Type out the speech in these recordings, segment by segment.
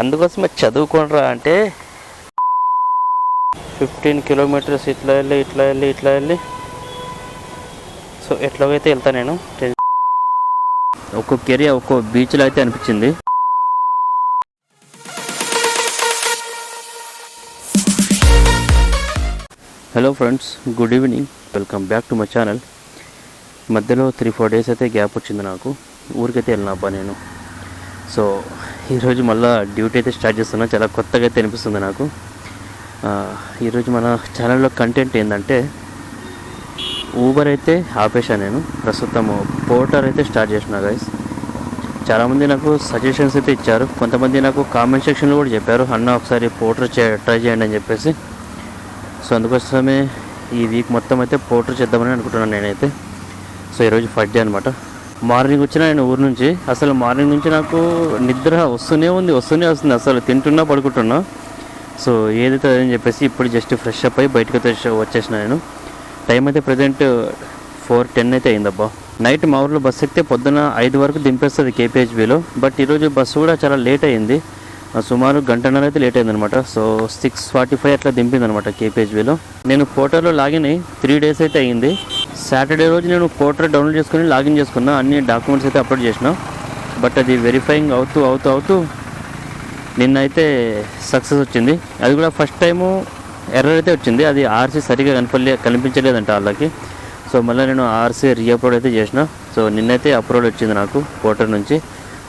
అందుకోసమే చదువుకోనరా అంటే fifteen kilometres ఇట్లా వెళ్ళి ఇట్లా వెళ్ళి ఇట్లా వెళ్ళి. సో ఎట్లాగైతే వెళ్తా నేను. ఒక్కొక్క ఏరియా ఒక్కో బీచ్లో అయితే అనిపించింది. Hello friends good evening welcome back to my channel మధ్యలో త్రీ ఫోర్ డేస్ అయితే గ్యాప్ వచ్చింది నాకు. ఊరికైతే వెళ్ళిన నేను. సో ఈరోజు మళ్ళీ డ్యూటీ అయితే స్టార్ట్ చేస్తున్నా. చాలా కొత్తగా అయితే అనిపిస్తుంది నాకు. ఈరోజు మన ఛానల్లో కంటెంట్ ఏంటంటే ఊబర్ అయితే ఆపేశాను నేను. ప్రస్తుతం పోర్టర్ అయితే స్టార్ట్ చేసిన గైస్ చాలామంది నాకు సజెషన్స్ అయితే ఇచ్చారు. కొంతమంది నాకు కామెంట్ సెక్షన్లో కూడా చెప్పారు అన్న ఒకసారి పోర్టర్ చే ట్రై చేయండి అని చెప్పేసి. సో అందుకోసమే ఈ వీక్ మొత్తం అయితే పోర్టర్ చేద్దామని అనుకుంటున్నాను నేనైతే. సో ఈరోజు ఫస్ట్ డే అనమాట మార్నింగ్ వచ్చిన నేను ఊరు నుంచి. అసలు మార్నింగ్ నుంచి నాకు నిద్ర వస్తూనే ఉంది వస్తూనే వస్తుంది. అసలు తింటున్నా పడుకుంటున్నా. సో ఏదైతే అని చెప్పేసి ఇప్పుడు జస్ట్ ఫ్రెష్ అప్ అయ్యి బయటకు వచ్చేసిన నేను. టైం అయితే ప్రజెంట్ ఫోర్ టెన్ అయితే అయిందబ్బా. నైట్ మా ఊర్లో బస్సు ఎక్కితే పొద్దున ఐదు వరకు దింపేస్తుంది కేపీహెచ్బీలో బట్ ఈరోజు బస్సు కూడా చాలా లేట్ అయింది సుమారు గంటన్నర అయితే లేట్ అయిందనమాట సో సిక్స్ ఫార్టీ ఫైవ్ అట్లా దింపిందనమాట కేపీహెచ్బీలో నేను పోర్టల్లో లాగిన్ అయ్యి త్రీ డేస్ అయితే అయ్యింది. సాటర్డే రోజు నేను పోర్టల్ డౌన్లోడ్ చేసుకుని లాగిన్ చేసుకున్నా. అన్ని డాక్యుమెంట్స్ అయితే అప్లోడ్ చేసిన. బట్ అది వెరిఫైయింగ్ అవుతూ అవుతూ అవుతూ నిన్న అయితే సక్సెస్ వచ్చింది. అది కూడా ఫస్ట్ టైము ఎర్రర్ అయితే వచ్చింది. అది ఆర్సీ సరిగా కనపలే కనిపించలేదంట వాళ్ళకి. సో మళ్ళీ నేను ఆర్సీ రీఅప్లోడ్ అయితే చేసిన. సో నిన్నైతే అప్లోడ్ వచ్చింది నాకు పోర్టల్ నుంచి.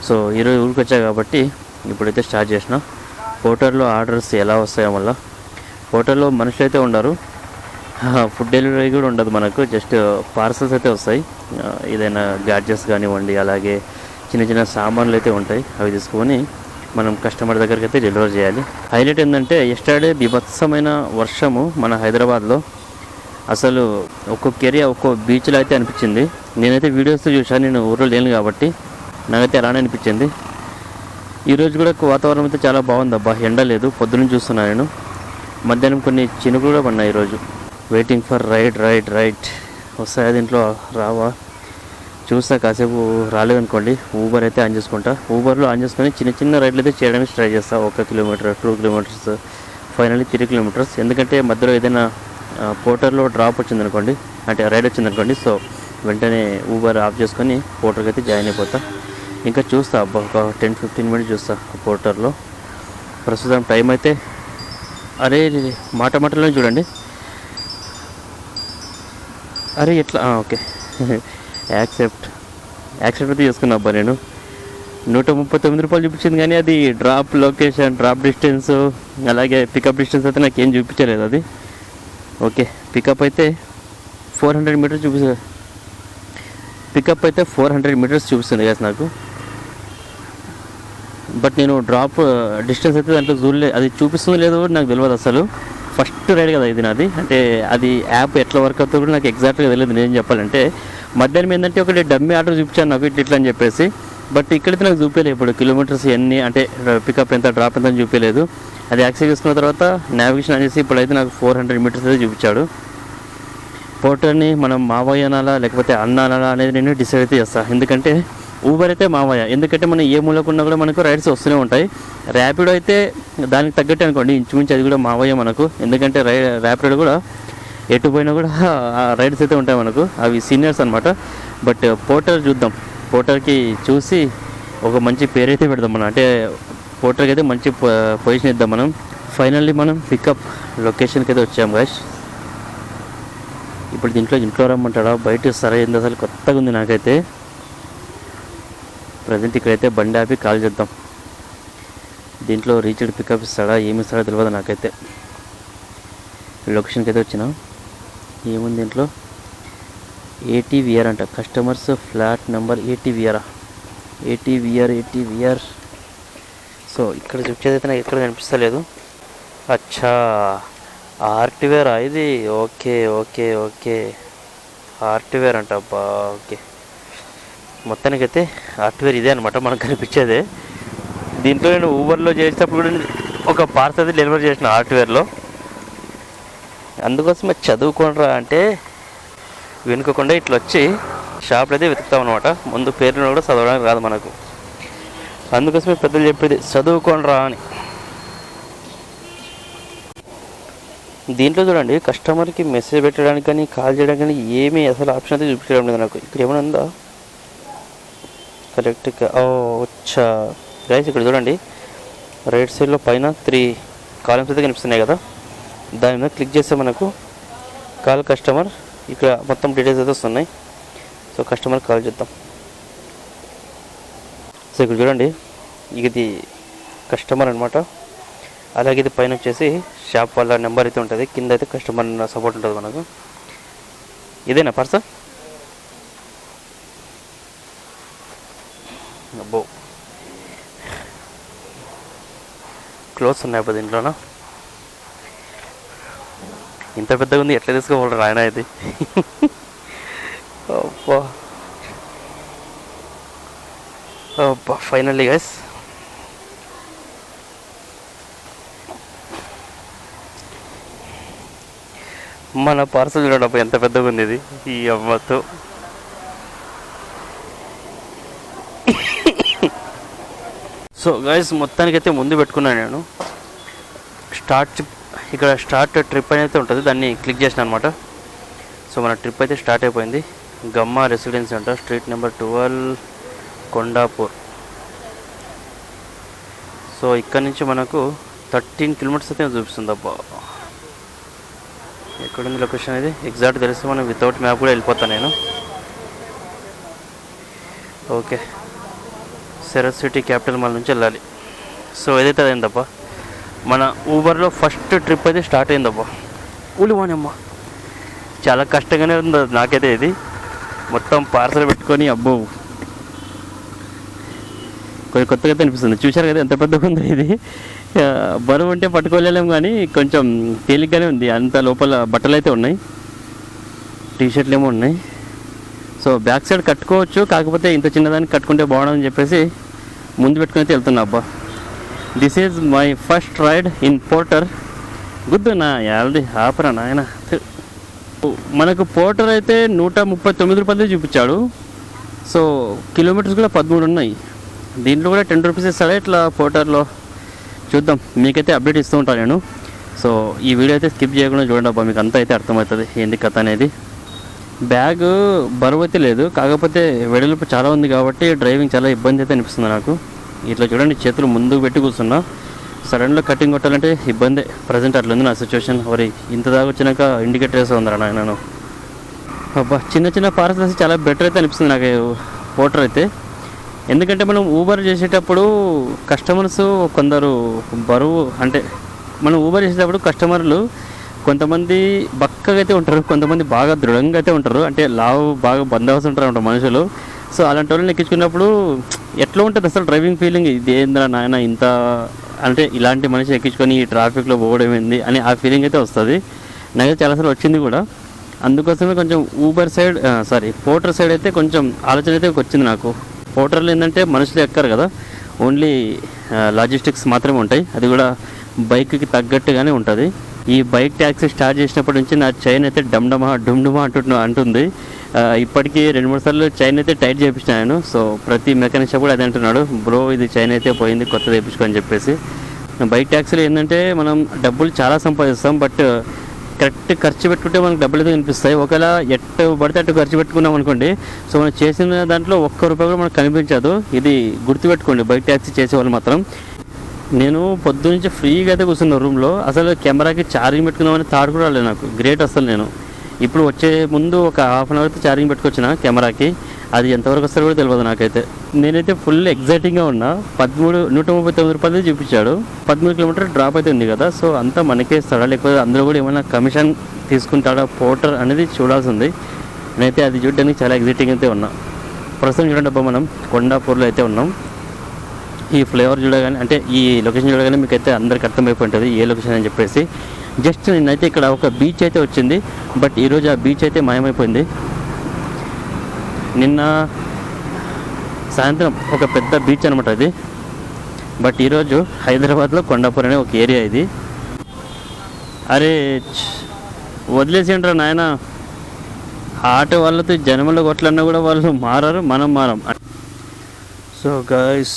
సో ఈరోజు ఊరికి వచ్చా కాబట్టి ఇప్పుడైతే స్టార్ట్ చేసిన. హోటల్లో ఆర్డర్స్ ఎలా వస్తాయో మళ్ళీ. హోటల్లో మనుషులు అయితే ఉండరు. ఫుడ్ డెలివరీ కూడా ఉండదు మనకు. జస్ట్ పార్సల్స్ అయితే వస్తాయి. ఏదైనా గ్యాడ్జెట్స్ కానివ్వండి అలాగే చిన్న చిన్న సామాన్లు అయితే ఉంటాయి. అవి తీసుకొని మనం కస్టమర్ దగ్గరికి అయితే డెలివర్ చేయాలి. హైలైట్ ఏంటంటే ఎస్టర్డే బీభత్సమైన వర్షము మన హైదరాబాద్లో. అసలు ఒక్కొక్క ఏరియా ఒక్కో బీచ్లో అయితే అనిపించింది. నేనైతే వీడియోస్ చూసాను నేను ఊర్లో లేను కాబట్టి నాకైతే అలానే అనిపించింది. ఈరోజు కూడా వాతావరణం అయితే చాలా బాగుంది అబ్బా. ఎండ లేదు. పొద్దున్న చూస్తున్నాను నేను. మధ్యాహ్నం కొన్ని చినుకులు కూడా పడినాయి ఈరోజు. Waiting for ride ride ride వస్తాయా దీంట్లో? రావా? చూస్తా. కాసేపు రాలేదనుకోండి. ఊబర్ అయితే ఆన్ చేసుకుంటా. ఊబర్లో ఆన్ చేసుకొని చిన్న చిన్న రైడ్లు అయితే చేయడానికి ట్రై చేస్తా. ఒక kilometre two kilometres finally three kilometres. ఎందుకంటే మధ్యలో ఏదైనా పోటర్లో డ్రాప్ వచ్చిందనుకోండి అంటే రైడ్ వచ్చిందనుకోండి సో వెంటనే ఊబర్ ఆఫ్ చేసుకొని పోర్టర్కి అయితే జాయిన్ అయిపోతా. ఇంకా చూస్తా అబ్బా ఒక టెన్ ఫిఫ్టీన్ మినిట్స్ చూస్తా పోర్టర్లో ప్రస్తుతం టైం అయితే అరే మాట మాటలోనే చూడండి. అరే ఎట్లా? ఓకే. యాక్సెప్ట్ యాక్సెప్ట్ అయితే చేసుకున్నా అబ్బా నేను. నూట ముప్పై తొమ్మిది రూపాయలు చూపించింది కానీ అది డ్రాప్ లొకేషన్ డ్రాప్ డిస్టెన్స్ అలాగే పికప్ డిస్టెన్స్ అయితే నాకు ఏం చూపించలేదు అది. ఓకే పికప్ అయితే ఫోర్ హండ్రెడ్ మీటర్స్ చూపిస్తుంది పికప్ అయితే ఫోర్ హండ్రెడ్ మీటర్స్ చూపిస్తుంది కదా నాకు. బట్ నేను డ్రాప్ డిస్టెన్స్ అయితే దాంట్లో చూడలే అది చూపిస్తుందో లేదో కూడా నాకు తెలియదు అసలు. ఫస్ట్ రైడ్ కదా ఇది నాది. అంటే అది యాప్ ఎట్లా వర్క్ అవుతుందో కూడా నాకు ఎగ్జాక్ట్గా తెలియదు నేను చెప్పాలంటే. మధ్యాహ్నం ఏంటంటే ఒకటి డమ్మి ఆర్డర్ చూపించాను నాకు ఇట్లా ఇట్లా అని చెప్పేసి. బట్ ఇక్కడైతే నాకు చూపించలేదు ఇప్పుడు కిలోమీటర్స్ ఎన్ని అంటే పికప్ ఎంత డ్రాప్ ఎంత అని చూపించలేదు అది యాక్సెస్ చేసుకున్న తర్వాత నావిగేషన్ అనేసి ఇప్పుడైతే నాకు ఫోర్ హండ్రెడ్ మీటర్స్ అయితే చూపించాడు. పోర్టర్ని మనం మావయ్య అనాలా లేకపోతే అన్న అనాలా అనేది నేను డిసైడ్ అయితే చేస్తాను ఎందుకంటే ఊబర్ అయితే మావయ్య ఎందుకంటే మనం ఏ మూలకున్నా కూడా మనకు రైడ్స్ వస్తూనే ఉంటాయి. ర్యాపిడో అయితే దానికి తగ్గట్టు అనుకోండి. ఇంచుమించు అది కూడా మావయ్య మనకు. ఎందుకంటే రై ర్యాపిడో కూడా ఎటు పోయినా కూడా రైడ్స్ అయితే ఉంటాయి మనకు. అవి సీనియర్స్ అనమాట బట్ పోర్టర్ చూద్దాం. పోర్టర్కి చూసి ఒక మంచి పేరు అయితే పెడదాం మనం. అంటే పోర్టర్కి అయితే మంచి పొజిషన్ ఇద్దాం మనం. ఫైనల్లీ మనం పికప్ లొకేషన్కి అయితే వచ్చాం గాయస్ ఇప్పుడు దీంట్లో ఇంట్లో రమ్మంటాడా? బయట సరే అసలు కొత్తగా ఉంది నాకైతే. ప్రజెంట్ ఇక్కడైతే బండి ఆపి కాల్ చేద్దాం. దీంట్లో రీచ్డ్ పికప్ ఇస్తాడా ఏమి ఇస్తాడో తెలియదు నాకైతే. లొకేషన్కి అయితే వచ్చిన. ఏముంది దీంట్లో? ఏటీవీఆర్ అంట. కస్టమర్స్ ఫ్లాట్ నెంబర్ ఏటీవీఆరా ఏటీవీఆర్ ఏటీవీఆర్ సో ఇక్కడ చూసేది అయితే నాకు ఎక్కడ కనిపిస్తలేదు. అచ్చా! ఆర్ట్వేరా ఇది? Okay okay okay. ఆర్ట్వేర్ అంట. అబ్బా ఓకే. మొత్తానికైతే హార్ట్వేర్ ఇదే అనమాట మనకు కనిపించేదే. దీంట్లో నేను ఊబర్లో చేసేటప్పుడు కూడా ఒక పార్సల్ అయితే డెలివరీ చేసిన హార్ట్వేర్లో అందుకోసమే చదువుకోనరా అంటే వెనుకకుండా ఇట్లా వచ్చి షాప్లో అయితే వెతుకుతాం అనమాట ముందు పేర్లు కూడా చదవడానికి రాదు మనకు. అందుకోసమే పెద్దలు చెప్పేది చదువుకోనిరా అని. దీంట్లో చూడండి కస్టమర్కి మెసేజ్ పెట్టడానికి కానీ కాల్ చేయడానికి కానీ ఏమీ అసలు ఆప్షన్ అయితే చూపించడం లేదు నాకు. ఇక్కడ ఏమైనా ఉందా? కరెక్ట్గా. ఓ వచ్చా గైస్ ఇక్కడ చూడండి. రైట్ సైడ్లో పైన త్రీ కాలమ్స్ అయితే కనిపిస్తున్నాయి కదా. దాని మీద క్లిక్ చేస్తే మనకు కాల్ కస్టమర్ ఇక్కడ మొత్తం డీటెయిల్స్ అయితే వస్తున్నాయి. సో కస్టమర్ కాల్ చేద్దాం. సో ఇక్కడ చూడండి. ఇది కస్టమర్ అనమాట అలాగే ఇది పైన వచ్చేసి షాప్ వాళ్ళ నెంబర్ అయితే ఉంటుంది. కింద అయితే కస్టమర్ సపోర్ట్ ఉంటుంది మనకు. ఇదేనా పర్సన్ అబ్బో క్లోత్స్ ఉన్నాయి అబ్బా దీంట్లోనా? ఇంత పెద్దగా ఉంది ఎట్లా తీసుకోవాలి ఆయన ఇది అబ్బా. అబ్బా ఫైనల్లీ గైస్ మన పార్సల్ చూడండి అబ్బా ఎంత పెద్దగా ఉంది ఇది. ఈ అమ్మతో. సో గైస్ మొత్తానికైతే ముందు పెట్టుకున్నాను నేను. స్టార్ట్ ఇక్కడ స్టార్ట్ ట్రిప్ అనేది అయితే ఉంటుంది. దాన్ని క్లిక్ చేసిన అనమాట సో మన ట్రిప్ అయితే స్టార్ట్ అయిపోయింది. గమ్మ రెసిడెన్సీ అంట street number twelve Kondapur so ఇక్కడ నుంచి మనకు థర్టీన్ కిలోమీటర్స్ అయితే చూపిస్తుంది అబ్బా. ఎక్కడుంది లొకేషన్ అనేది ఎగ్జాక్ట్ తెలిస్తే మనం వితౌట్ మ్యాప్ కూడా వెళ్ళిపోతాను నేను. Okay Sarath city capital mall నుంచి వెళ్ళాలి. సో ఏదైతే అయిందప్ప మన ఊబర్లో ఫస్ట్ ట్రిప్ అయితే స్టార్ట్ అయిందప్ప ఉలివానమ్మ. చాలా కష్టంగానే ఉంది నాకైతే ఇది. మొత్తం పార్సల్ పెట్టుకొని అబ్బో. కొంచెం కొత్తగా అనిపిస్తుంది. చూశారు కదా ఎంత పెద్దగా ఉంది ఇది. బరువు ఉంటే పట్టుకోలేం కానీ కొంచెం తేలిగ్గానే ఉంది. అంత లోపల బట్టలు అయితే ఉన్నాయి. టీ షర్ట్లు ఏమో ఉన్నాయి. సో బ్యాక్ సైడ్ కట్టుకోవచ్చు. కాకపోతే ఇంత చిన్నదానికి కట్టుకుంటే బాగుండదని చెప్పేసి ముందు పెట్టుకుని అయితే వెళ్తున్నా అబ్బా. This is my first ride in Porter good నా యాల్ది ఆపరా నాయన. మనకు పోర్టర్ అయితే నూట ముప్పై తొమ్మిది రూపాయలు చూపించాడు. సో కిలోమీటర్స్ కూడా పదమూడు ఉన్నాయి. దీంట్లో కూడా టెన్ రూపీస్ ఇస్తాడే ఇట్లా పోర్టర్లో చూద్దాం. మీకైతే అప్డేట్ ఇస్తూ ఉంటాను నేను. సో ఈ వీడియో అయితే స్కిప్ చేయకుండా చూడండి అబ్బా. మీకు అంతా అయితే అర్థమవుతుంది. ఏంది కథ అనేది? బ్యాగ్ బరువు అయితే లేదు. కాకపోతే వెడల్పు చాలా ఉంది కాబట్టి డ్రైవింగ్ చాలా ఇబ్బంది అయితే అనిపిస్తుంది నాకు. ఇట్లా చూడండి చేతులు ముందుకు పెట్టి కూర్చున్నా. సడన్లో కటింగ్ కొట్టాలంటే ఇబ్బందే. ప్రజెంట్ అట్లా ఉంది నా సిచ్యువేషన్ మరి ఇంత దాకా వచ్చినాక ఇండికేటర్ వేసి ఉందరా నేను అబ్బా చిన్న చిన్న పార్సల్స్ చాలా బెటర్ అయితే అనిపిస్తుంది నాకు. ఓటర్ అయితే. ఎందుకంటే మనం ఊబర్ చేసేటప్పుడు కస్టమర్స్ కొందరు బరువు అంటే మనం ఊబర్ చేసేటప్పుడు కస్టమర్లు కొంతమంది బక్కగా అయితే ఉంటారు కొంతమంది బాగా దృఢంగా అయితే ఉంటారు. అంటే లావు బాగా బందవసి ఉంటారు అంట మనుషులు. సో అలాంటి వాళ్ళని ఎక్కించుకున్నప్పుడు ఎట్లా ఉంటుంది అసలు డ్రైవింగ్ ఫీలింగ్? ఇది ఏంద్రా నాయన ఇంత అంటే ఇలాంటి మనిషి ఎక్కించుకొని ఈ ట్రాఫిక్లో పోవడం ఏంది అని ఆ ఫీలింగ్ అయితే వస్తుంది. నాకైతే చాలాసార్లు వచ్చింది కూడా. అందుకోసమే కొంచెం Uber side sorry Porter side అయితే కొంచెం ఆలోచన అయితే వచ్చింది నాకు. పోటర్లు ఏంటంటే మనుషులు ఎక్కరు కదా. ఓన్లీ లాజిస్టిక్స్ మాత్రమే ఉంటాయి. అది కూడా బైక్కి తగ్గట్టుగానే ఉంటుంది. ఈ బైక్ ట్యాక్సీ స్టార్ట్ చేసినప్పటి నుంచి నా చైన్ అయితే డమ్డమా డుమ్డమా అంటు అంటుంది. ఇప్పటికీ రెండు మూడు సార్లు చైన్ అయితే టైట్ చేయించాను సో ప్రతి మెకానిక్ షాప్ కూడా అదే అంటున్నాడు. బ్రో ఇది చైన్ అయితే పోయింది కొత్తది వేయించుకో అని చెప్పేసి. బైక్ ట్యాక్సీలు ఏంటంటే మనం డబ్బులు చాలా సంపాదిస్తాం. బట్ కరెక్ట్ ఖర్చు పెట్టుకుంటే మనకు డబ్బులు అయితే కనిపిస్తాయి. ఒకవేళ ఎట్టు పడితే అట్టు ఖర్చు పెట్టుకున్నాం అనుకోండి. సో మనం చేసిన దాంట్లో ఒక్క రూపాయి కూడా మనకు కనిపించదు. ఇది గుర్తుపెట్టుకోండి బైక్ ట్యాక్సీ చేసేవాళ్ళు మాత్రం. నేను పొద్దునుంచి ఫ్రీగా అయితే కూర్చున్న రూమ్లో అసలు కెమెరాకి ఛార్జింగ్ పెట్టుకుందామని థాట్ కూడా రాలేదు నాకు. గ్రేట్ అసలు నేను. ఇప్పుడు వచ్చే ముందు ఒక హాఫ్ అన్ అవర్ అయితే ఛార్జింగ్ పెట్టుకొచ్చిన కెమెరాకి. అది ఎంతవరకు వస్తారో కూడా తెలియదు నాకైతే. నేనైతే ఫుల్ ఎగ్జైటింగ్గా ఉన్నా. పదమూడు నూట ముప్పై తొమ్మిది రూపాయలు చూపించాడు. పదమూడు కిలోమీటర్ డ్రాప్ అయితే ఉంది కదా సో అంతా మనకే ఇస్తాడా? లేకపోతే అందులో కూడా ఏమైనా కమిషన్ తీసుకుంటాడా? పోటర్ అనేది చూడాల్సి ఉంది నేనైతే అది చూడడానికి చాలా ఎగ్జైటింగ్ అయితే ఉన్నా. ప్రస్తుతం చూడండి అబ్బా మనం కొండాపూర్లో అయితే ఉన్నాం. ఈ ఫ్లేవర్ చూడగానే అంటే ఈ లొకేషన్ చూడగానే మీకు అయితే అందరికి అర్థమైపోయి ఉంటుంది ఏ లొకేషన్ అని చెప్పేసి. జస్ట్ నేనైతే ఇక్కడ ఒక బీచ్ అయితే వచ్చింది బట్ ఈరోజు ఆ బీచ్ అయితే మాయమైపోయింది. నిన్న సాయంత్రం ఒక పెద్ద బీచ్ అనమాట అది. బట్ ఈరోజు హైదరాబాద్లో కొండాపూర్ అనే ఒక ఏరియా ఇది. అరే వదిలేసి వదిలేసిండ్రా నాయన. ఆటో వాళ్ళతో జనములు కొట్లన్నా కూడా వాళ్ళు మారారు మనం మారం. సో గైస్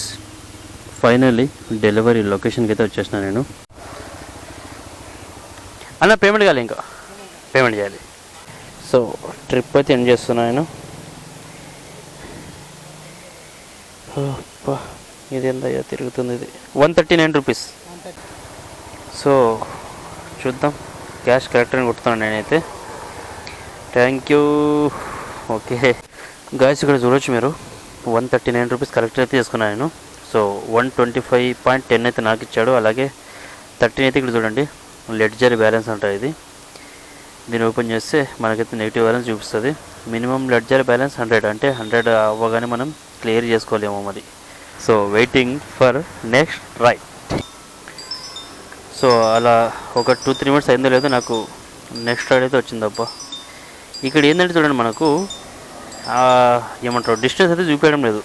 ఫైనల్లీ డెలివరీ లొకేషన్కి అయితే వచ్చేసిన నేను. అన్న పేమెంట్ కావాలి ఇంకా? పేమెంట్ చేయాలి. సో ట్రిప్ అయితే ఎండ్ చేస్తున్నా నేను. అబ్బా, ఇది ఎంత తిరుగుతుంది ఇది. One thirty nine rupees. So చూద్దాం. క్యాష్ కరెక్ట్గా కొడుతున్నాను నేనైతే. Thank you. ఓకే. గాయస్ ఇక్కడ చూడొచ్చు మీరు. One thirty nine rupees correct అయితే తీసుకున్నాను నేను. So one twenty five point ten అయితే నాకు ఇచ్చాడు. అలాగే థర్టీన్ అయితే ఇక్కడ చూడండి లెడ్జర్ బ్యాలెన్స్ అంటారు ఇది. దీన్ని ఓపెన్ చేస్తే మనకైతే నెగిటివ్ బ్యాలెన్స్ చూపిస్తుంది. మినిమం లెడ్జర్ బ్యాలెన్స్ హండ్రెడ్ అంటే హండ్రెడ్ అవ్వగానే మనం క్లియర్ చేసుకోలేమో మరి. So waiting for next try so అలా ఒక టూ త్రీ మినిట్స్ అయిందో లేదో నాకు నెక్స్ట్ రైడ్ అయితే వచ్చిందబ్బా. ఇక్కడ ఏంటంటే చూడండి మనకు ఏమంటారు డిస్టెన్స్ అయితే చూపించడం లేదు.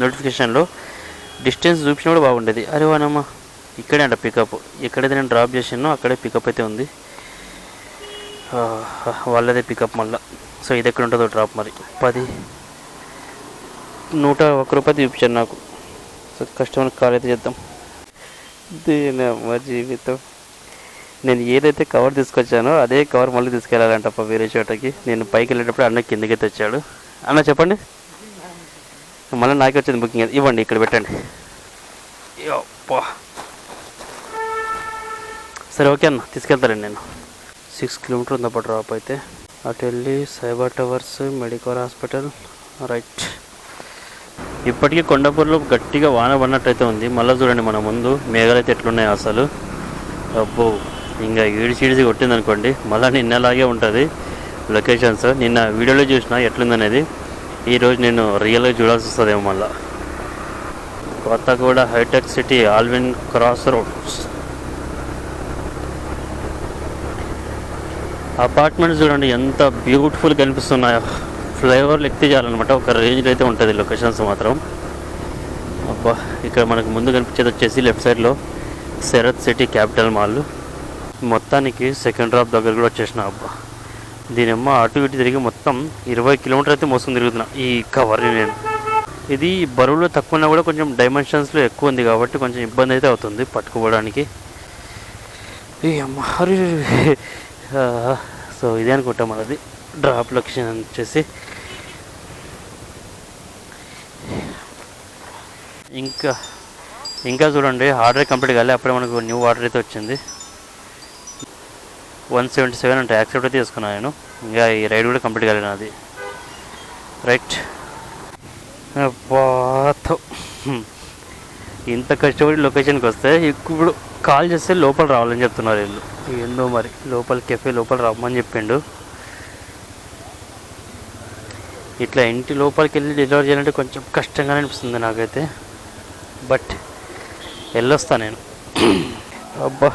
నోటిఫికేషన్లో డిస్టెన్స్ చూపించినా కూడా బాగుండేది. అరే వానమ్మ ఇక్కడే అంట పికప్ ఎక్కడైతే నేను డ్రాప్ చేసానో అక్కడే పికప్ అయితే ఉంది. వాళ్ళదే పికప్ మళ్ళీ. సో ఇది ఎక్కడ ఉంటుందో డ్రాప్ మరి. పది నూట ఒక్క రూపాయి చూపించాను నాకు. సో కస్టమర్ కాల్ అయితే చేద్దాం. దీనమ్మ జీవితం. నేను ఏదైతే కవర్ తీసుకొచ్చానో అదే కవర్ మళ్ళీ తీసుకెళ్ళాలంటప్ప వేరే చోటకి. నేను పైకి వెళ్ళేటప్పుడు అన్న కిందకి తెచ్చాడు అన్న చెప్పండి. మళ్ళీ నాకే వచ్చింది బుకింగ్ ఇవ్వండి ఇక్కడ పెట్టండి. యప్పా. సరే ఓకే అన్న తీసుకెళ్తానండి నేను. సిక్స్ కిలోమీటర్ ఉందప్ప డ్రాప్ అయితే. అటు వెళ్ళి cyber towers medical hospital right ఇప్పటికీ కొండపూర్లో గట్టిగా వాన పడినట్టయితే ఉంది. మళ్ళీ చూడండి మన ముందు మేఘాలు అయితే ఎట్లున్నాయి అసలు. అబ్బో ఇంకా ఈడిచి ఈడిచి కొట్టింది అనుకోండి మళ్ళీ నిన్నలాగే ఉంటుంది. లొకేషన్స్ నిన్న వీడియోలో చూసిన ఎట్లుందనేది. ఈరోజు నేను రియల్గా చూడాల్సి వస్తుందేమో మళ్ళీ. Kothaguda hitech City Alwyn cross roads. Apartments చూడండి ఎంత బ్యూటిఫుల్ కనిపిస్తున్నాయో. ఫ్లైఓవర్లు ఎక్కితే చేయాలన్నమాట ఒక రేంజ్లో అయితే ఉంటుంది లొకేషన్స్ మాత్రం. అబ్బా ఇక్కడ మనకు ముందు కనిపించేది వచ్చేసి లెఫ్ట్ సైడ్లో శరత్ సిటీ క్యాపిటల్ మాల్. మొత్తానికి సెకండ్ డ్రాప్ దగ్గర కూడా వచ్చేసిన అబ్బా. దీనమ్మ అటు ఇటు తిరిగి మొత్తం ఇరవై కిలోమీటర్ అయితే మోసం తిరుగుతున్నా. ఈ కవర్ని నేను. ఇది బరువులో తక్కువ ఉన్నా కూడా కొంచెం డైమెన్షన్స్లో ఎక్కువ ఉంది కాబట్టి కొంచెం ఇబ్బంది అయితే అవుతుంది పట్టుకోవడానికి. ఈ అమ్మ సో ఇదే అనుకుంటాం మనది. డ్రాప్ లొకేషన్ వచ్చేసి ఇంకా ఇంకా చూడండి ఆర్డర్ కంప్లీట్ కాలే. అప్పుడే మనకు న్యూ ఆర్డర్ అయితే వచ్చింది. వన్ సెవెంటీ సెవెన్ అంటే. యాక్సెప్ట్ అయితే తీసుకున్నాను నేను. ఇంకా ఈ రైడ్ కూడా కంప్లీట్ కాలేదు నాది. రైట్. అబ్బాతో ఇంత కష్టపడి లొకేషన్కి వస్తే ఇప్పుడు కాల్ చేస్తే లోపల రావాలని చెప్తున్నారు వీళ్ళు. ఏందో మరి లోపల కెఫే లోపల రమ్మని చెప్పిండు. ఇట్లా ఇంటి లోపలికి వెళ్ళి డెలివరీ చేయాలంటే కొంచెం కష్టంగానే అనిపిస్తుంది నాకైతే. బట్ వెళ్ళొస్తా నేను. అబ్బా.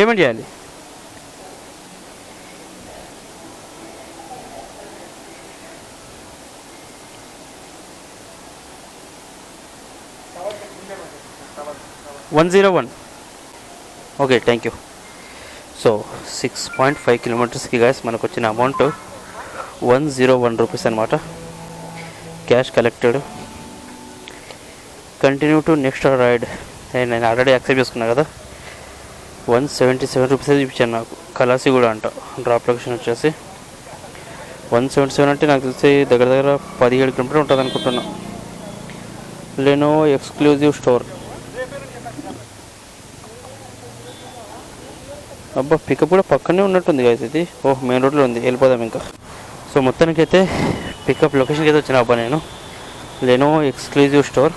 పేమెంట్ చేయాలి? One zero one. Okay thank you. So six point five కిలోమీటర్స్కి guys మనకు వచ్చిన amount one zero one rupees అనమాట cash collected. Continue to next ride. నేను ఆల్రెడీ యాక్సెప్ట్ చేసుకున్నా కదా. వన్ సెవెంటీ సెవెన్ రూపీస్ చూపించాను నాకు. కలాసి కూడా అంట. డ్రాప్ లొకేషన్ వచ్చేసి వన్ సెవెంటీ సెవెన్ అంటే నాకు తెలిసి దగ్గర దగ్గర పదిహేడు కిలోమీటర్ ఉంటుంది అనుకుంటున్నా. లెనో ఎక్స్క్లూజివ్ స్టోర్ అబ్బా పికప్ కూడా పక్కనే ఉన్నట్టుంది కదా ఇది. ఓహ్ మెయిన్ రోడ్లో ఉంది. వెళ్ళిపోదాం ఇంకా. సో మొత్తానికి అయితే పికప్ లొకేషన్కి అయితే వచ్చిన అబ్బా నేను. లెనో ఎక్స్క్లూజివ్ స్టోర్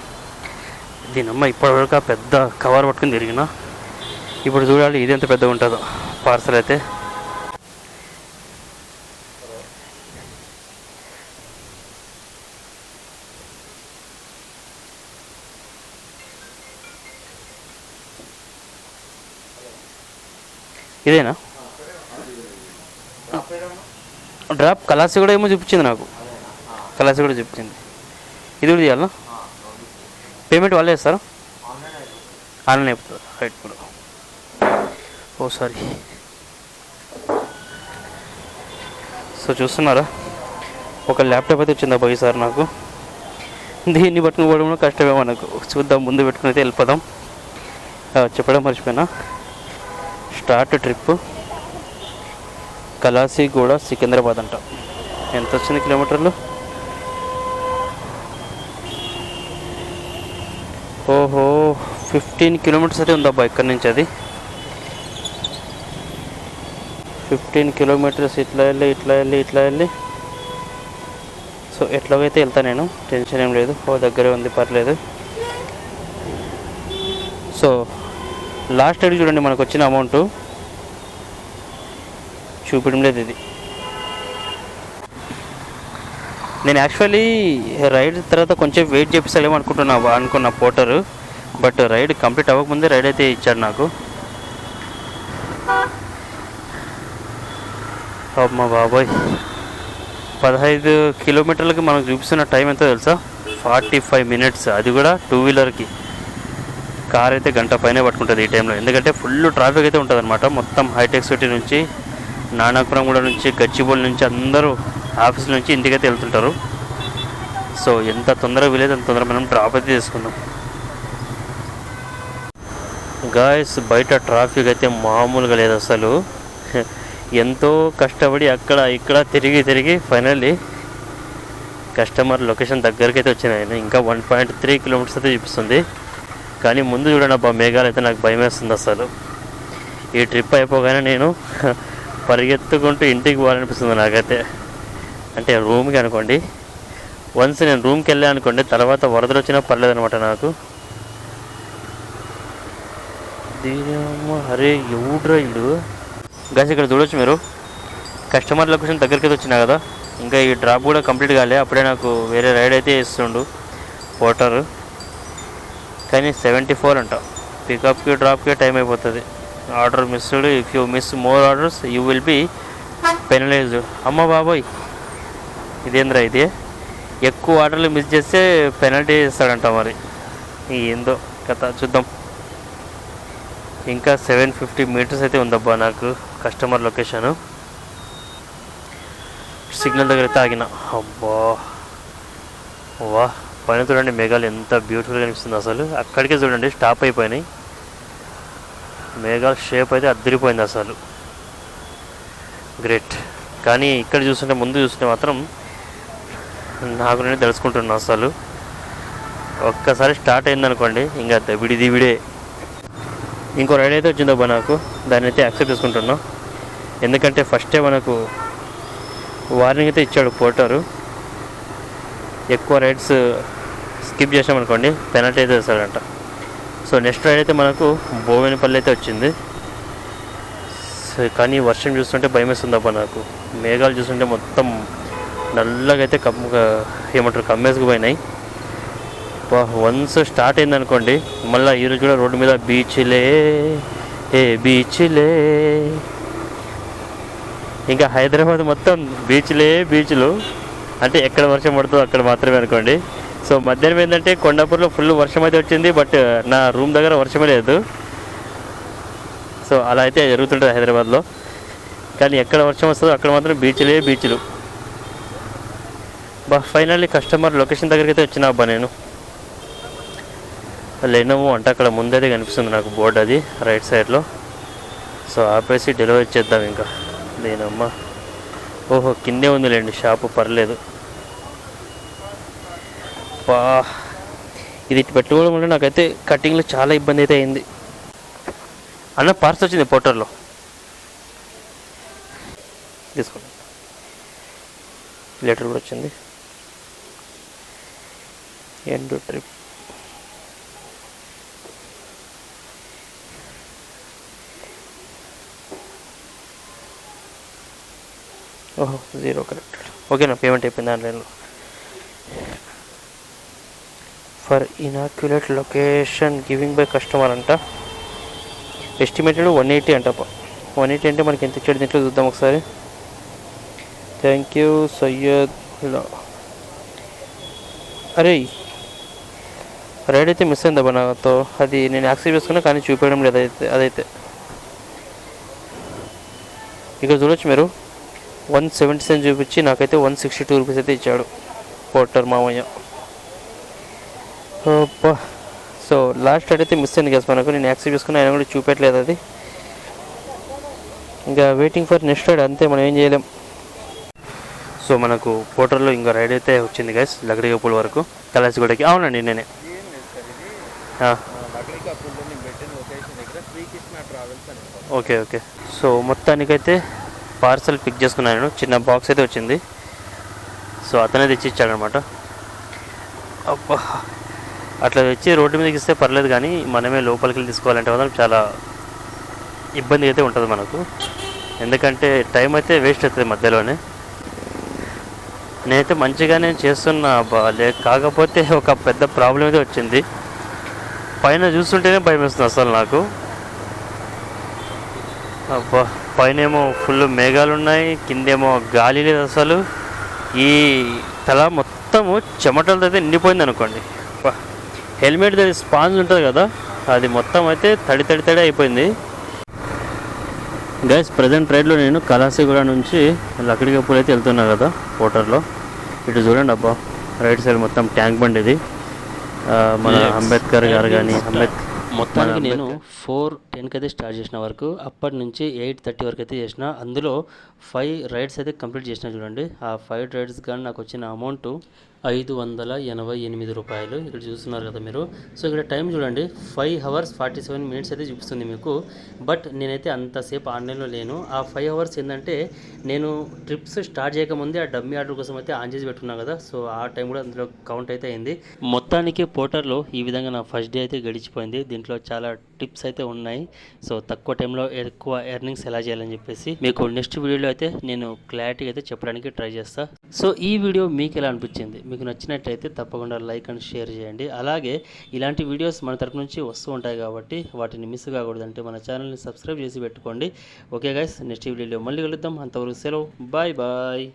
దీనమ్మ ఇప్పటివరకు ఆ పెద్ద కవర్ పట్టుకుని తిరిగినా. ఇప్పుడు చూడాలి ఇది ఎంత పెద్దగా ఉంటుందో. పార్సల్ అయితే. ఇదేనా? డ్రాప్ కలాసి కూడా ఏమో చూపించింది నాకు. కలాసి కూడా చూపించింది. ఇది కూడా చేయాలా? పేమెంట్ వాళ్ళే ఇస్తారు ఆన్లైన్ అయిపోతుంది. రైట్ కూడా ఓ సారీ. సో చూస్తున్నారా? ఒక ల్యాప్టాప్ అయితే వచ్చిందా సార్ నాకు. దీన్ని పట్టుకుని పోవడం కూడా కష్టమే మనకు. చూద్దాం ముందు పెట్టుకుని అయితే వెళ్ళిపోదాం. చెప్పడం మర్చిపోయినా. Start trip. కలాసి సికింద్రాబాద్ అంట. ఎంత వచ్చింది కిలోమీటర్లు? ఓహో ఫిఫ్టీన్ కిలోమీటర్స్ అయితే ఉందబ్బా ఇక్కడి నుంచి అది. ఫిఫ్టీన్ కిలోమీటర్స్ ఇట్లా వెళ్ళి ఇట్లా వెళ్ళి ఇట్లా వెళ్ళి. సో ఎట్లాగైతే వెళ్తా నేను టెన్షన్ ఏం లేదు. ఓ దగ్గరే ఉంది పర్లేదు. సో లాస్ట్ అడిగి చూడండి మనకు వచ్చిన అమౌంట్. చూపించడం లేదు ఇది. నేను యాక్చువల్లీ రైడ్ తర్వాత కొంచెం వెయిట్ చేపిస్తాడేమో అనుకుంటున్నా అనుకున్న పోటరు. బట్ రైడ్ కంప్లీట్ అవ్వకముందే రైడ్ అయితే ఇచ్చాడు నాకు. అమ్మ బాబోయ్. పదహైదు కిలోమీటర్లకి మనకు చూపిస్తున్న టైం ఎంతో తెలుసా? Forty five minutes. అది కూడా టూ వీలర్కి. కార్ అయితే గంట పైనే పట్టుకుంటుంది ఈ టైంలో. ఎందుకంటే ఫుల్ ట్రాఫిక్ అయితే ఉంటుంది అనమాట మొత్తం హైటెక్ సిటీ నుంచి నానాపురం కూడా నుంచి గచ్చిబౌలి నుంచి అందరూ ఆఫీస్ నుంచి ఇంటికైతే వెళ్తుంటారు. సో ఎంత తొందరగా వీలైతే అంత తొందరగా మనం డ్రాప్ అయితే చేసుకుందాం గాయస్ బయట ట్రాఫిక్ అయితే మామూలుగా లేదు అసలు. ఎంతో కష్టపడి అక్కడ ఇక్కడ తిరిగి తిరిగి ఫైనల్లీ కస్టమర్ లొకేషన్ దగ్గరికి అయితే వచ్చినాయి. ఇంకా వన్ పాయింట్ త్రీ కిలోమీటర్స్ అయితే చూపిస్తుంది. కానీ ముందు చూడండి అబ్బా మేఘాలు అయితే నాకు భయం వేస్తుంది అసలు. ఈ ట్రిప్ అయిపోగానే నేను పరిగెత్తుకుంటూ ఇంటికి పోవాలనిపిస్తుంది నాకైతే. అంటే రూమ్కి అనుకోండి. వన్స్ నేను రూమ్కి వెళ్ళా అనుకోండి తర్వాత వరదలు వచ్చినా పర్లేదనమాట నాకు. దీని అమ్మ, అరే ఎవడ్రా ఇల్లు గస్ ఇక్కడ చూడొచ్చు మీరు. కస్టమర్ లొకేషన్ దగ్గరికి వచ్చినా కదా. ఇంకా ఈ డ్రాప్ కూడా కంప్లీట్ కాలే. అప్పుడే నాకు వేరే రైడ్ అయితే ఇస్తుండు వాటర్ కానీ సెవెంటీ ఫోర్ అంట పికప్కి డ్రాప్కి టైం అయిపోతుంది. Order missed if you miss more orders you will be penalised అమ్మ బాబోయ్. ఇదేంద్రా ఇది? ఎక్కువ ఆర్డర్లు మిస్ చేస్తే పెనల్టీ ఇస్తాడంట మరి. ఏందో కథ. చూద్దాం. ఇంకా సెవెన్ ఫిఫ్టీ మీటర్స్ అయితే ఉందబ్బా నాకు కస్టమర్ లొకేషను సిగ్నల్ దగ్గర అయితే ఆగిన. అబ్బా. వా పైన చూడండి మేఘాలు ఎంత బ్యూటిఫుల్గా కనిపిస్తుంది అసలు. అక్కడికే చూడండి స్టాప్ అయిపోయినాయి. మేఘాల షేప్ అయితే అద్దరిపోయింది అసలు. గ్రేట్ కానీ ఇక్కడ చూస్తుంటే ముందు చూస్తుంటే మాత్రం నాకు నేను తెలుసుకుంటున్నాను అసలు. ఒక్కసారి స్టార్ట్ అయిందనుకోండి ఇంకా విడిది విడే ఇంకో రైడ్ అయితే వచ్చిందబ్బా నాకు. దాన్ని అయితే యాక్సెప్ట్ చేసుకుంటున్నా. ఎందుకంటే ఫస్టే మనకు వార్నింగ్ అయితే ఇచ్చాడు పోర్టరు ఎక్కువ రైడ్స్ స్కిప్ చేసామనుకోండి పెనల్టీ అయితే వేస్తాడంట. సో నెక్స్ట్ రైడ్ అయితే మనకు బోవెనపల్లి అయితే వచ్చింది. సో కానీ వర్షం చూస్తుంటే భయం వేస్తుందబ్బా నాకు. మేఘాలు చూస్తుంటే మొత్తం నల్లగా అయితే కమ్ ఏమంటారు కమ్మేసుకుపోయినాయి. వన్స్ స్టార్ట్ అయిందనుకోండి మళ్ళీ ఈరోజు కూడా రోడ్డు మీద బీచ్లే ఏ బీచ్లే ఇంకా హైదరాబాద్ మొత్తం బీచ్లే బీచ్లు అంటే ఎక్కడ వర్షం పడుతుందో అక్కడ మాత్రమే అనుకోండి. సో మధ్యాహ్నం ఏంటంటే కొండాపూర్లో ఫుల్ వర్షం అయితే వచ్చింది బట్ నా రూమ్ దగ్గర వర్షమే లేదు. సో అలా అయితే జరుగుతుంటుంది హైదరాబాద్లో. కానీ ఎక్కడ వర్షం వస్తుందో అక్కడ మాత్రం బీచ్లే బీచ్లు బా ఫైనల్లీ కస్టమర్ లొకేషన్ దగ్గరికి అయితే వచ్చిన అబ్బా నేను. లెనోవో అంటే అక్కడ ముందైతే కనిపిస్తుంది నాకు బోర్డు అది రైట్ సైడ్లో. సో ఆపేసి డెలివరీ చేద్దాం ఇంకా. దీనమ్మ ఓహో కిందే ఉందిలేండి షాపు పర్లేదు. బా ఇది పెట్టుకోవడం వల్ల నాకైతే కటింగ్లో చాలా ఇబ్బంది అయితే అయింది. అన్న పార్స్ వచ్చింది పోటర్లో తీసుకోండి. లెటర్ కూడా వచ్చింది. ఎండ్ ట్రిప్ ఓహో జీరో కరెక్ట్. ఓకేనా పేమెంట్ అయిపోయింది ఆన్లైన్లో. For inaccurate location giving by customer అంట ఎస్టిమేటెడ్ వన్ ఎయిటీ అంట వన్ ఎయిటీ అంటే మనకి ఎంత ఇచ్చాడు దీంట్లో చూద్దాం ఒకసారి. థ్యాంక్ యూ సయ్యద్ అరే రైడ్ అయితే మిస్ అయిందా నాతో. అది నేను యాక్సెప్ట్ చేసుకున్నా కానీ చూపించడం లేదు అదైతే అదైతే. ఇక్కడ చూడొచ్చు మీరు. వన్ సెవెంటీ సెవెన్ చూపించి నాకైతే వన్ సిక్స్టీ టూ రూపీస్ అయితే ఇచ్చాడు పోటర్ మామయ్య. సో లాస్ట్ అయితే మిస్ అయింది కదా మనకు. నేను యాక్సెప్ట్ చేసుకుని ఆయన కూడా చూపెట్టలేదు అది. ఇంకా వెయిటింగ్ ఫర్ నెక్స్ట్ రైడ్ అంతే మనం ఏం చేయలేం. సో మనకు పోటర్లో ఇంకా రైడ్ అయితే వచ్చింది గైస్ లగడిగపూల్ వరకు. కలాసిగూడకి అవునండి నేనే. Okay okay. సో మొత్తానికైతే పార్సల్ పిక్ చేసుకున్నాను చిన్న బాక్స్ అయితే వచ్చింది. సో అతనే తెచ్చి ఇచ్చాడనమాట అబ్బా! అట్లా తెచ్చి రోడ్డు మీదకి ఇస్తే పర్లేదు కానీ మనమే లోపలికి వెళ్ళి తీసుకోవాలంటే మాత్రం చాలా ఇబ్బంది అయితే ఉంటుంది మనకు. ఎందుకంటే టైం అయితే వేస్ట్ అవుతుంది మధ్యలోనే. నేనైతే మంచిగానే చేస్తున్నా అబ్బా! లే కాకపోతే ఒక పెద్ద ప్రాబ్లం అయితే వచ్చింది. పైన చూస్తుంటేనే భయం వేస్తుంది అసలు నాకు. అబ్బా! పైన ఏమో ఫుల్ మేఘాలు ఉన్నాయి కిందేమో గాలి లేదు అసలు. ఈ తల మొత్తము చెమటలతో అయితే నిండిపోయింది అనుకోండి. హెల్మెట్ దగ్గర స్పాంజ్ ఉంటుంది కదా అది మొత్తం అయితే తడి తడి తడి అయిపోయింది. గైస్ ప్రజెంట్ రైడ్లో నేను కలాసిగూడ నుంచి లక్కడికపూర్ అయితే వెళ్తున్నా కదా వాటర్లో ఇటు చూడండి అబ్బా రైట్ సైడ్ మొత్తం ట్యాంక్ బండ్ ఇది. మన అంబేద్కర్ గారు కానీ అంబేద్కర్ మొత్తానికి నేను ఫోర్ టెన్కి అయితే స్టార్ట్ చేసిన వరకు అప్పటి నుంచి ఎయిట్ థర్టీ వరకు అయితే చేసిన. అందులో ఫైవ్ రైడ్స్ అయితే కంప్లీట్ చేసిన చూడండి. ఆ ఫైవ్ రైడ్స్ కానీ నాకు వచ్చిన అమౌంట్ ఐదు వందల ఎనభై ఎనిమిది రూపాయలు. ఇక్కడ చూస్తున్నారు కదా మీరు. సో ఇక్కడ టైం చూడండి. Five hours forty seven minutes అయితే చూపిస్తుంది మీకు. బట్ నేనైతే అంతసేపు ఆన్లైన్లో లేను. ఆ ఫైవ్ అవర్స్ ఏంటంటే నేను ట్రిప్స్ స్టార్ట్ చేయకముందే ఆ డమ్మీ ఆర్డర్ కోసం అయితే ఆన్ చేసి పెట్టుకున్నాను కదా. సో ఆ టైం కూడా అందులో కౌంట్ అయితే అయింది. మొత్తానికి పోర్టర్లో ఈ విధంగా నా ఫస్ట్ డే అయితే గడిచిపోయింది. దీంట్లో చాలా టిప్స్ అయితే ఉన్నాయి. సో తక్కువ టైంలో ఎక్కువ ఎర్నింగ్స్ ఎలా చేయాలని చెప్పేసి మీకు నెక్స్ట్ వీడియోలో అయితే నేను క్లారిటీ అయితే చెప్పడానికి ట్రై చేస్తాను సో ఈ వీడియో మీకు ఎలా అనిపించింది? మీకు నచ్చినట్లయితే తప్పకుండా లైక్ అండ్ షేర్ చేయండి. అలాగే ఇలాంటి వీడియోస్ మన తరపు నుంచి వస్తూ ఉంటాయి కాబట్టి వాటిని మిస్ కాకూడదంటే మన ఛానల్ని సబ్స్క్రైబ్ చేసి పెట్టుకోండి. ఓకే గైస్ నెక్స్ట్ వీడియోలో మళ్ళీ కలుద్దాం. అంతవరకు సెలవు. Bye bye.